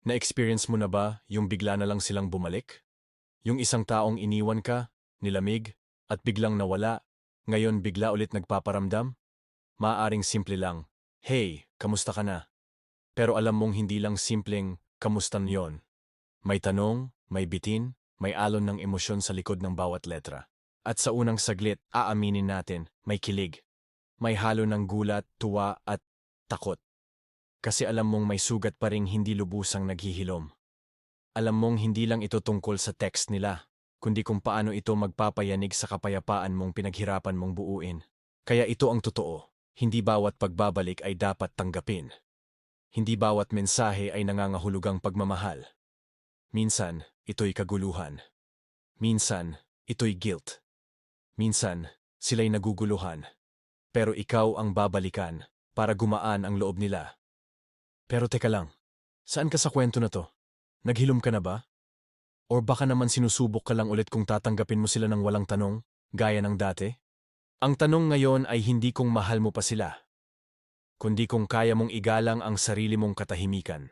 Na-experience mo na ba yung bigla na lang silang bumalik? Yung isang taong iniwan ka, nilamig, at biglang nawala, ngayon bigla ulit nagpaparamdam? Maaring simple lang, Hey, kamusta ka na? Pero alam mong hindi lang simpleng kamustan yon. May tanong, may bitin, may alon ng emosyon sa likod ng bawat letra. At sa unang saglit, aaminin natin, may kilig. May halo ng gulat, tuwa at takot. Kasi alam mong may sugat pa ring hindi lubusang naghihilom. Alam mong hindi lang ito tungkol sa text nila, kundi kung paano ito magpapayanig sa kapayapaan mong pinaghirapan mong buuin. Kaya ito ang totoo, hindi bawat pagbabalik ay dapat tanggapin. Hindi bawat mensahe ay nangangahulugang pagmamahal. Minsan, ito'y kaguluhan. Minsan, ito'y guilt. Minsan, sila'y naguguluhan. Pero ikaw ang babalikan para gumaan ang loob nila. Pero teka lang, saan ka sa kwento na to? Naghilom ka na ba? Or baka naman sinusubok ka lang ulit kung tatanggapin mo sila ng walang tanong, gaya ng dati? Ang tanong ngayon ay hindi kung mahal mo pa sila, kundi kung kaya mong igalang ang sarili mong katahimikan.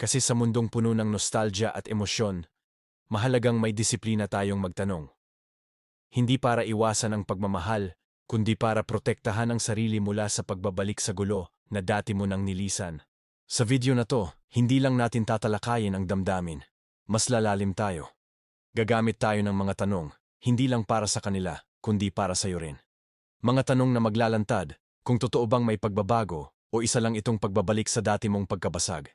Kasi sa mundong puno ng nostalgia at emosyon, mahalagang may disiplina tayong magtanong. Hindi para iwasan ang pagmamahal, kundi para protektahan ang sarili mula sa pagbabalik sa gulo na dati mo nang nilisan. Sa video na to, hindi lang natin tatalakayin ang damdamin. Mas lalalim tayo. Gagamit tayo ng mga tanong, hindi lang para sa kanila, kundi para sa iyo rin. Mga tanong na maglalantad, kung totoo bang may pagbabago o isa lang itong pagbabalik sa dati mong pagkabasag.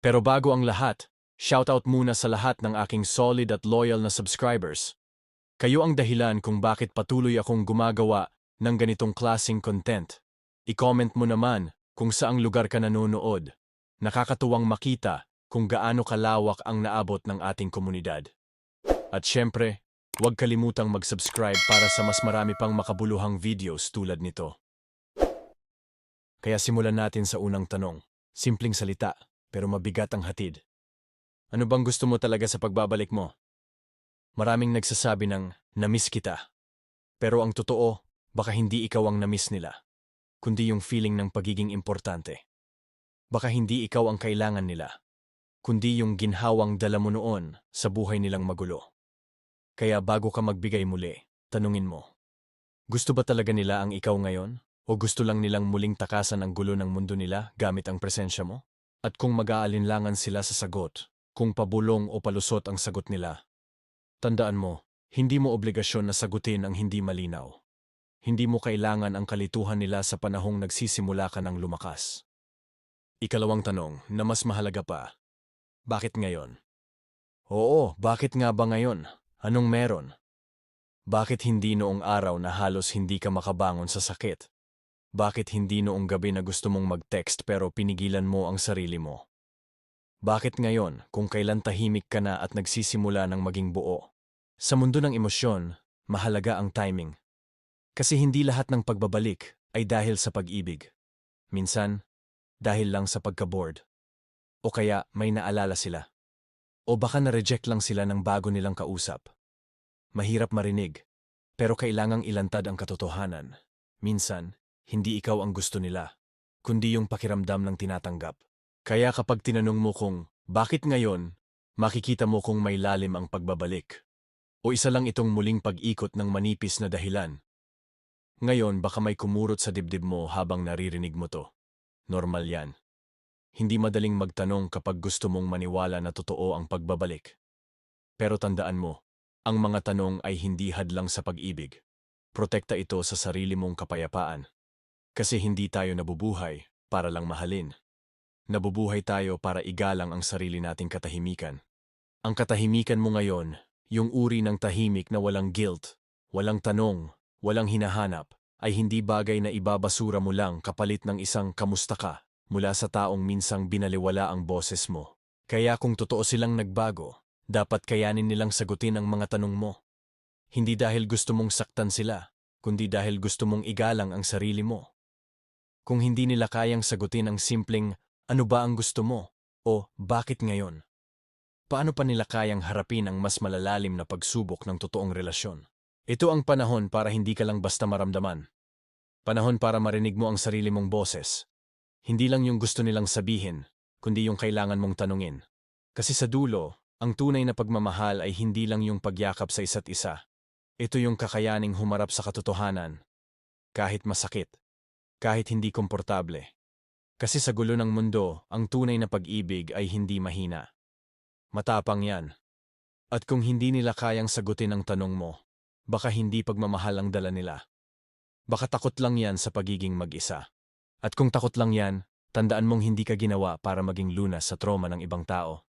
Pero bago ang lahat, shoutout muna sa lahat ng aking solid at loyal na subscribers. Kayo ang dahilan kung bakit patuloy akong gumagawa ng ganitong klasing content. I-comment mo naman kung saang lugar ka nanonood. Nakakatuwang makita kung gaano kalawak ang naabot ng ating komunidad. At syempre, huwag kalimutang mag-subscribe para sa mas marami pang makabuluhang videos tulad nito. Kaya simulan natin sa unang tanong. Simpleng salita, pero mabigat ang hatid. Ano bang gusto mo talaga sa pagbabalik mo? Maraming nagsasabi ng, namiss kita. Pero ang totoo, baka hindi ikaw ang namiss nila kundi yung feeling ng pagiging importante. Baka hindi ikaw ang kailangan nila, kundi yung ginhawang dala mo noon sa buhay nilang magulo. Kaya bago ka magbigay muli, tanungin mo, gusto ba talaga nila ang ikaw ngayon? O gusto lang nilang muling takasan ang gulo ng mundo nila gamit ang presensya mo? At kung mag-aalinlangan sila sa sagot, kung pabulong o palusot ang sagot nila, tandaan mo, hindi mo obligasyon na sagutin ang hindi malinaw. Hindi mo kailangan ang kalituhan nila sa panahong nagsisimula ka ng lumakas. Ikalawang tanong na mas mahalaga pa, bakit ngayon? Oo, bakit nga ba ngayon? Anong meron? Bakit hindi noong araw na halos hindi ka makabangon sa sakit? Bakit hindi noong gabi na gusto mong mag-text pero pinigilan mo ang sarili mo? Bakit ngayon kung kailan tahimik ka na at nagsisimula ng maging buo? Sa mundo ng emosyon, mahalaga ang timing. Kasi hindi lahat ng pagbabalik ay dahil sa pag-ibig. Minsan, dahil lang sa pagka-bored. O kaya may naalala sila. O baka na-reject lang sila ng bago nilang kausap. Mahirap marinig, pero kailangang ilantad ang katotohanan. Minsan, hindi ikaw ang gusto nila, kundi yung pakiramdam ng tinatanggap. Kaya kapag tinanong mo kung bakit ngayon, makikita mo kung may lalim ang pagbabalik. O isa lang itong muling pag-ikot ng manipis na dahilan ngayon baka may kumurot sa dibdib mo habang naririnig mo to. Normal yan. Hindi madaling magtanong kapag gusto mong maniwala na totoo ang pagbabalik. Pero tandaan mo, ang mga tanong ay hindi hadlang sa pag-ibig. Protekta ito sa sarili mong kapayapaan. Kasi hindi tayo nabubuhay para lang mahalin. Nabubuhay tayo para igalang ang sarili nating katahimikan. Ang katahimikan mo ngayon, yung uri ng tahimik na walang guilt, walang tanong, walang hinahanap, ay hindi bagay na ibabasura mo lang kapalit ng isang kamusta ka mula sa taong minsang binaliwala ang boses mo. Kaya kung totoo silang nagbago, dapat kayanin nilang sagutin ang mga tanong mo. Hindi dahil gusto mong saktan sila, kundi dahil gusto mong igalang ang sarili mo. Kung hindi nila kayang sagutin ang simpleng, ano ba ang gusto mo? O bakit ngayon? Paano pa nila kayang harapin ang mas malalalim na pagsubok ng totoong relasyon? Ito ang panahon para hindi ka lang basta maramdaman. Panahon para marinig mo ang sarili mong boses. Hindi lang yung gusto nilang sabihin, kundi yung kailangan mong tanungin. Kasi sa dulo, ang tunay na pagmamahal ay hindi lang yung pagyakap sa isa't isa. Ito yung kakayaning humarap sa katotohanan. Kahit masakit. Kahit hindi komportable. Kasi sa gulo ng mundo, ang tunay na pag-ibig ay hindi mahina. Matapang yan. At kung hindi nila kayang sagutin ang tanong mo, baka hindi pagmamahal ang dala nila. Baka takot lang yan sa pagiging mag-isa. At kung takot lang yan, tandaan mong hindi ka ginawa para maging lunas sa trauma ng ibang tao.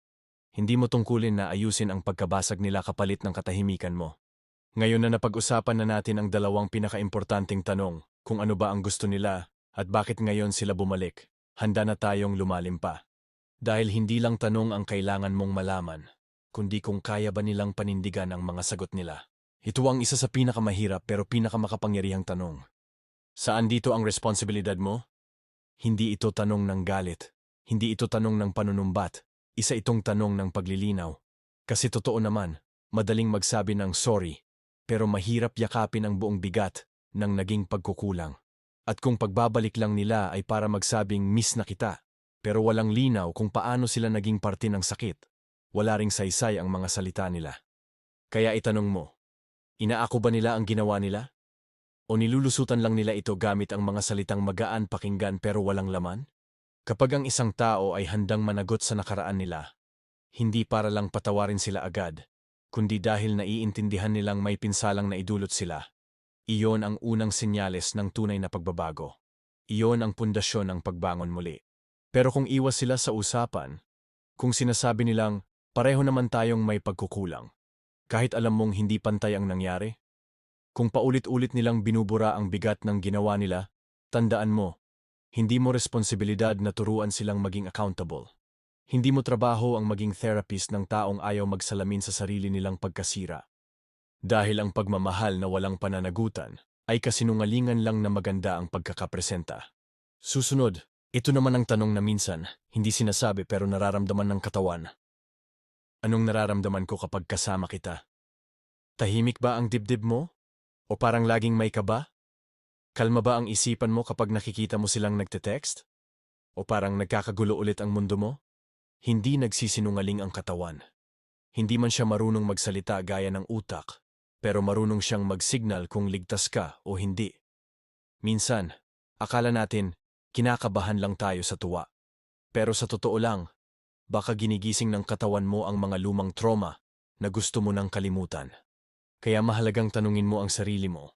Hindi mo tungkulin na ayusin ang pagkabasag nila kapalit ng katahimikan mo. Ngayon na napag-usapan na natin ang dalawang pinakaimportanteng tanong, kung ano ba ang gusto nila at bakit ngayon sila bumalik, handa na tayong lumalim pa. Dahil hindi lang tanong ang kailangan mong malaman, kundi kung kaya ba nilang panindigan ang mga sagot nila. Ito ang isa sa pinakamahirap pero pinakamakapangyarihang tanong. Saan dito ang responsibilidad mo? Hindi ito tanong ng galit. Hindi ito tanong ng panunumbat. Isa itong tanong ng paglilinaw. Kasi totoo naman, madaling magsabi ng sorry, pero mahirap yakapin ang buong bigat ng naging pagkukulang. At kung pagbabalik lang nila ay para magsabing miss na kita, pero walang linaw kung paano sila naging parte ng sakit, wala ring saysay ang mga salita nila. Kaya itanong mo, inaako ba nila ang ginawa nila? O nilulusutan lang nila ito gamit ang mga salitang magaan pakinggan pero walang laman? Kapag ang isang tao ay handang managot sa nakaraan nila, hindi para lang patawarin sila agad, kundi dahil naiintindihan nilang may pinsalang na idulot sila. Iyon ang unang senyales ng tunay na pagbabago. Iyon ang pundasyon ng pagbangon muli. Pero kung iwas sila sa usapan, kung sinasabi nilang pareho naman tayong may pagkukulang, kahit alam mong hindi pantay ang nangyari, kung paulit-ulit nilang binubura ang bigat ng ginawa nila, tandaan mo, hindi mo responsibilidad na turuan silang maging accountable. Hindi mo trabaho ang maging therapist ng taong ayaw magsalamin sa sarili nilang pagkasira. Dahil ang pagmamahal na walang pananagutan ay kasinungalingan lang na maganda ang pagkakapresenta. Susunod, ito naman ang tanong na minsan, hindi sinasabi pero nararamdaman ng katawan. Anong nararamdaman ko kapag kasama kita? Tahimik ba ang dibdib mo? O parang laging may kaba? Kalma ba ang isipan mo kapag nakikita mo silang nagte-text? O parang nagkakagulo ulit ang mundo mo? Hindi nagsisinungaling ang katawan. Hindi man siya marunong magsalita gaya ng utak, pero marunong siyang mag-signal kung ligtas ka o hindi. Minsan, akala natin, kinakabahan lang tayo sa tuwa. Pero sa totoo lang, baka ginigising ng katawan mo ang mga lumang trauma na gusto mo nang kalimutan. Kaya mahalagang tanungin mo ang sarili mo.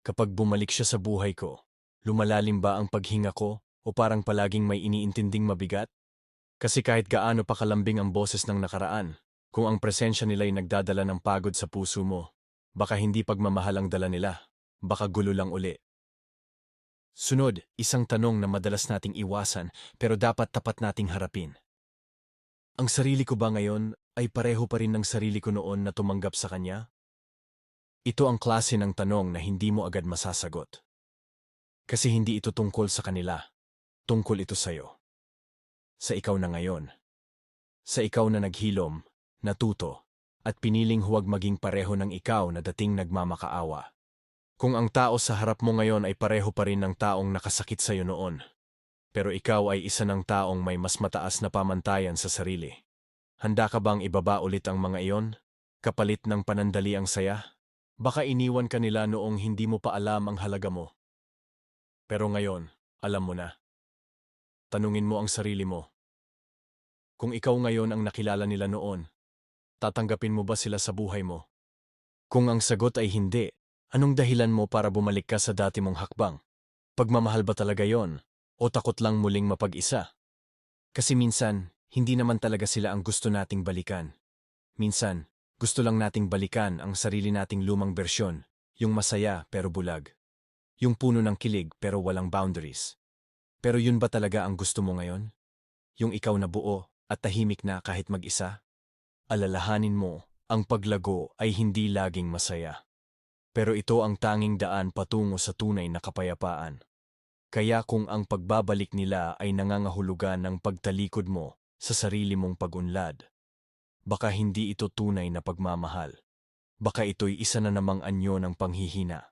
Kapag bumalik siya sa buhay ko, lumalalim ba ang paghinga ko o parang palaging may iniintinding mabigat? Kasi kahit gaano pa kalambing ang boses ng nakaraan, kung ang presensya nila'y nagdadala ng pagod sa puso mo, Baka hindi pagmamahal ang dala nila. Baka gulo lang uli. Sunod, isang tanong na madalas nating iwasan pero dapat tapat nating harapin. Ang sarili ko ba ngayon ay pareho pa rin ng sarili ko noon na tumanggap sa kanya? Ito ang klase ng tanong na hindi mo agad masasagot. Kasi hindi ito tungkol sa kanila. Tungkol ito sa'yo. Sa ikaw na ngayon. Sa ikaw na naghilom, natuto, at piniling huwag maging pareho ng ikaw na dating nagmamakaawa. Kung ang tao sa harap mo ngayon ay pareho pa rin ng taong nakasakit sa iyo noon, pero ikaw ay isa ng taong may mas mataas na pamantayan sa sarili. Handa ka bang ibaba ulit ang mga iyon? Kapalit ng panandali ang saya? Baka iniwan ka nila noong hindi mo pa alam ang halaga mo. Pero ngayon, alam mo na. Tanungin mo ang sarili mo. Kung ikaw ngayon ang nakilala nila noon, tatanggapin mo ba sila sa buhay mo? Kung ang sagot ay hindi, anong dahilan mo para bumalik ka sa dati mong hakbang? Pagmamahal ba talaga yon? O takot lang muling mapag-isa? Kasi minsan, hindi naman talaga sila ang gusto nating balikan. Minsan, gusto lang nating balikan ang sarili nating lumang bersyon, yung masaya pero bulag. Yung puno ng kilig pero walang boundaries. Pero yun ba talaga ang gusto mo ngayon? Yung ikaw na buo at tahimik na kahit mag-isa? alalahanin mo, ang paglago ay hindi laging masaya. Pero ito ang tanging daan patungo sa tunay na kapayapaan. Kaya kung ang pagbabalik nila ay nangangahulugan ng pagtalikod mo sa sarili mong pagunlad, baka hindi ito tunay na pagmamahal. Baka ito'y isa na namang anyo ng panghihina.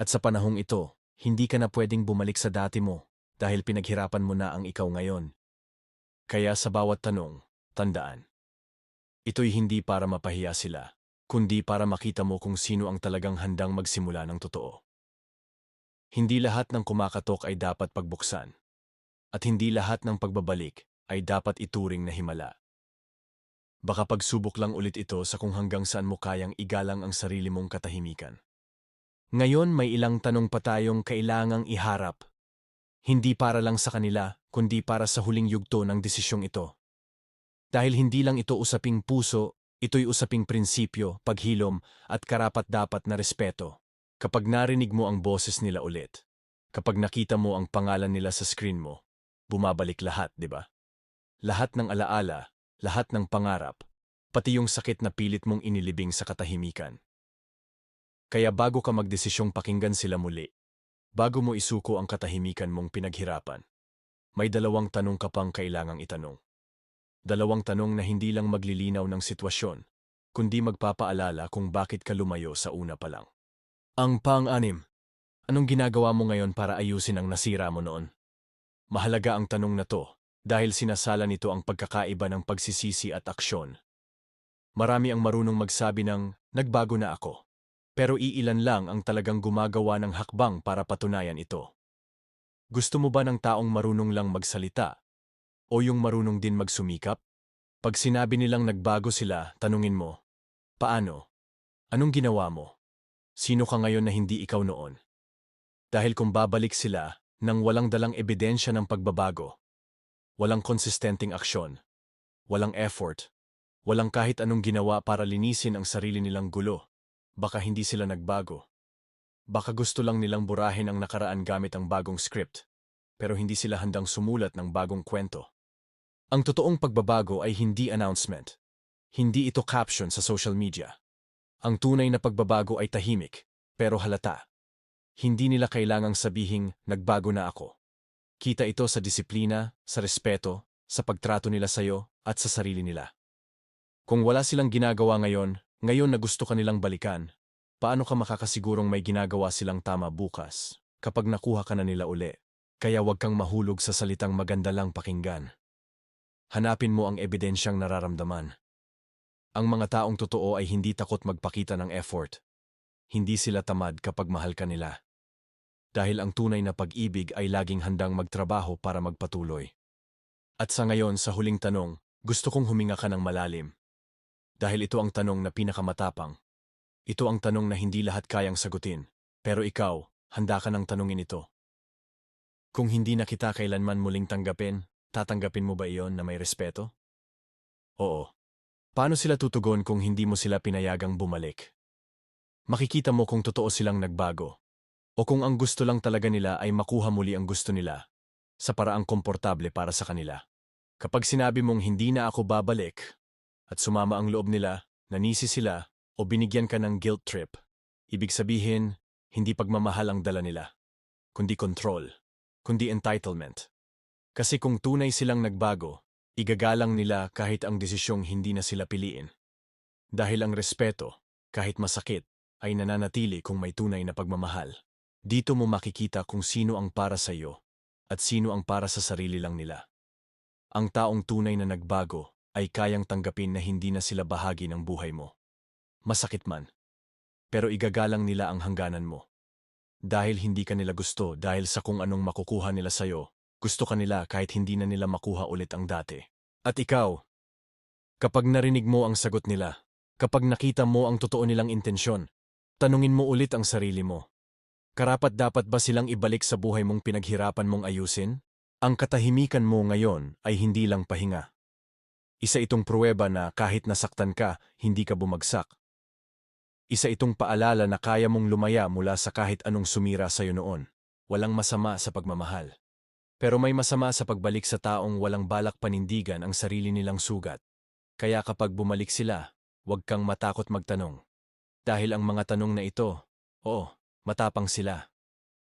At sa panahong ito, hindi ka na pwedeng bumalik sa dati mo dahil pinaghirapan mo na ang ikaw ngayon. Kaya sa bawat tanong, tandaan. Ito'y hindi para mapahiya sila, kundi para makita mo kung sino ang talagang handang magsimula ng totoo. Hindi lahat ng kumakatok ay dapat pagbuksan. At hindi lahat ng pagbabalik ay dapat ituring na himala. Baka pagsubok lang ulit ito sa kung hanggang saan mo kayang igalang ang sarili mong katahimikan. Ngayon may ilang tanong pa tayong kailangang iharap. Hindi para lang sa kanila, kundi para sa huling yugto ng desisyong ito. Dahil hindi lang ito usaping puso, ito'y usaping prinsipyo, paghilom, at karapat-dapat na respeto. Kapag narinig mo ang boses nila ulit, kapag nakita mo ang pangalan nila sa screen mo, bumabalik lahat, di ba? Lahat ng alaala, lahat ng pangarap, pati yung sakit na pilit mong inilibing sa katahimikan. Kaya bago ka magdesisyong pakinggan sila muli, bago mo isuko ang katahimikan mong pinaghirapan, may dalawang tanong ka pang kailangang itanong. Dalawang tanong na hindi lang maglilinaw ng sitwasyon, kundi magpapaalala kung bakit ka lumayo sa una pa lang. Ang pang-anim, anong ginagawa mo ngayon para ayusin ang nasira mo noon? Mahalaga ang tanong na to dahil sinasala nito ang pagkakaiba ng pagsisisi at aksyon. Marami ang marunong magsabi ng, nagbago na ako. Pero iilan lang ang talagang gumagawa ng hakbang para patunayan ito. Gusto mo ba ng taong marunong lang magsalita? O yung marunong din magsumikap? Pag sinabi nilang nagbago sila, tanungin mo, paano? Anong ginawa mo? Sino ka ngayon na hindi ikaw noon? Dahil kung babalik sila nang walang dalang ebidensya ng pagbabago, walang konsistenteng aksyon, walang effort, walang kahit anong ginawa para linisin ang sarili nilang gulo, baka hindi sila nagbago. Baka gusto lang nilang burahin ang nakaraan gamit ang bagong script, pero hindi sila handang sumulat ng bagong kwento. Ang totoong pagbabago ay hindi announcement. Hindi ito caption sa social media. Ang tunay na pagbabago ay tahimik, pero halata. Hindi nila kailangang sabihing, nagbago na ako. Kita ito sa disiplina, sa respeto, sa pagtrato nila sa'yo, at sa sarili nila. Kung wala silang ginagawa ngayon, ngayon na gusto ka nilang balikan, paano ka makakasigurong may ginagawa silang tama bukas kapag nakuha ka na nila uli? Kaya huwag kang mahulog sa salitang maganda lang pakinggan. Hanapin mo ang ebidensyang nararamdaman. Ang mga taong totoo ay hindi takot magpakita ng effort. Hindi sila tamad kapag mahal ka nila. Dahil ang tunay na pag-ibig ay laging handang magtrabaho para magpatuloy. At sa ngayon sa huling tanong, gusto kong huminga ka ng malalim. Dahil ito ang tanong na pinakamatapang ito ang tanong na hindi lahat kayang sagutin, pero ikaw, handa ka ng tanungin ito. Kung hindi na kita kailanman muling tanggapin, tatanggapin mo ba iyon na may respeto? Oo. Paano sila tutugon kung hindi mo sila pinayagang bumalik? Makikita mo kung totoo silang nagbago. O kung ang gusto lang talaga nila ay makuha muli ang gusto nila, sa paraang komportable para sa kanila. Kapag sinabi mong hindi na ako babalik, at sumama ang loob nila, nanisi sila, o binigyan ka ng guilt trip, ibig sabihin, hindi pagmamahal ang dala nila, kundi control, kundi entitlement. Kasi kung tunay silang nagbago, igagalang nila kahit ang desisyong hindi na sila piliin. Dahil ang respeto, kahit masakit, ay nananatili kung may tunay na pagmamahal. Dito mo makikita kung sino ang para sa iyo at sino ang para sa sarili lang nila. Ang taong tunay na nagbago ay kayang tanggapin na hindi na sila bahagi ng buhay mo masakit man. Pero igagalang nila ang hangganan mo. Dahil hindi ka nila gusto dahil sa kung anong makukuha nila sa'yo, gusto ka nila kahit hindi na nila makuha ulit ang dati. At ikaw, kapag narinig mo ang sagot nila, kapag nakita mo ang totoo nilang intensyon, tanungin mo ulit ang sarili mo. Karapat dapat ba silang ibalik sa buhay mong pinaghirapan mong ayusin? Ang katahimikan mo ngayon ay hindi lang pahinga. Isa itong pruweba na kahit nasaktan ka, hindi ka bumagsak. Isa itong paalala na kaya mong lumaya mula sa kahit anong sumira sa iyo noon. Walang masama sa pagmamahal. Pero may masama sa pagbalik sa taong walang balak panindigan ang sarili nilang sugat. Kaya kapag bumalik sila, huwag kang matakot magtanong. Dahil ang mga tanong na ito, oo, matapang sila.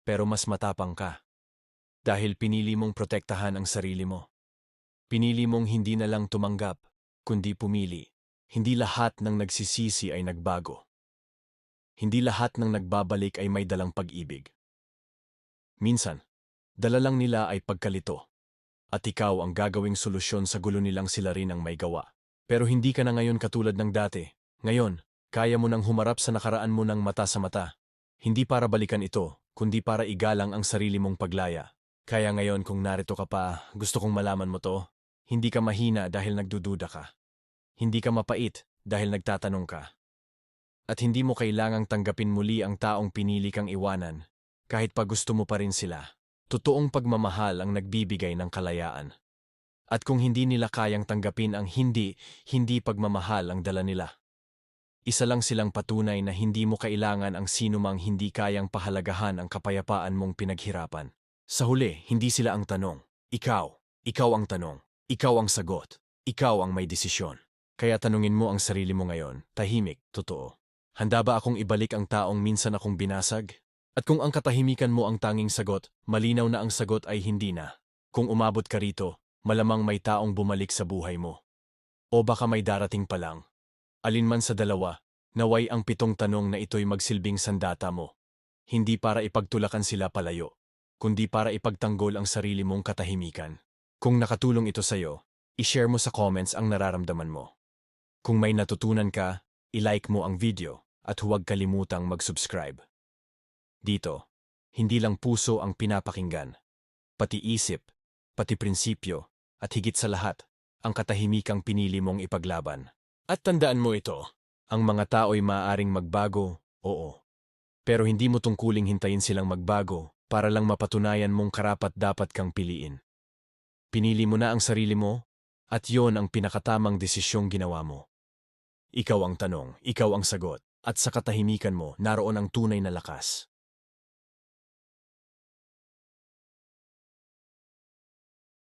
Pero mas matapang ka. Dahil pinili mong protektahan ang sarili mo. Pinili mong hindi na lang tumanggap, kundi pumili. Hindi lahat ng nagsisisi ay nagbago hindi lahat ng nagbabalik ay may dalang pag-ibig. Minsan, dala lang nila ay pagkalito. at ikaw ang gagawing solusyon sa gulo nilang sila rin ang may gawa. Pero hindi ka na ngayon katulad ng dati. Ngayon, kaya mo nang humarap sa nakaraan mo ng mata sa mata. Hindi para balikan ito, kundi para igalang ang sarili mong paglaya. Kaya ngayon kung narito ka pa, gusto kong malaman mo to, hindi ka mahina dahil nagdududa ka. Hindi ka mapait dahil nagtatanong ka. At hindi mo kailangang tanggapin muli ang taong pinili kang iwanan, kahit pa gusto mo pa rin sila. Totoong pagmamahal ang nagbibigay ng kalayaan. At kung hindi nila kayang tanggapin ang hindi, hindi pagmamahal ang dala nila. Isa lang silang patunay na hindi mo kailangan ang sinumang hindi kayang pahalagahan ang kapayapaan mong pinaghirapan. Sa huli, hindi sila ang tanong. Ikaw, ikaw ang tanong. Ikaw ang sagot. Ikaw ang may desisyon. Kaya tanungin mo ang sarili mo ngayon, tahimik, totoo. Handa ba akong ibalik ang taong minsan akong binasag? At kung ang katahimikan mo ang tanging sagot, malinaw na ang sagot ay hindi na. Kung umabot ka rito, malamang may taong bumalik sa buhay mo. O baka may darating pa lang. Alinman sa dalawa, naway ang pitong tanong na ito'y magsilbing sandata mo. Hindi para ipagtulakan sila palayo, kundi para ipagtanggol ang sarili mong katahimikan. Kung nakatulong ito sa'yo, i-share mo sa comments ang nararamdaman mo. Kung may natutunan ka, i-like mo ang video at huwag kalimutang mag-subscribe. Dito, hindi lang puso ang pinapakinggan, pati isip, pati prinsipyo, at higit sa lahat, ang katahimikang pinili mong ipaglaban. At tandaan mo ito, ang mga tao'y maaaring magbago, oo. Pero hindi mo tungkuling hintayin silang magbago para lang mapatunayan mong karapat dapat kang piliin. Pinili mo na ang sarili mo, at yon ang pinakatamang desisyong ginawa mo. Ikaw ang tanong, ikaw ang sagot, at sa katahimikan mo naroon ang tunay na lakas.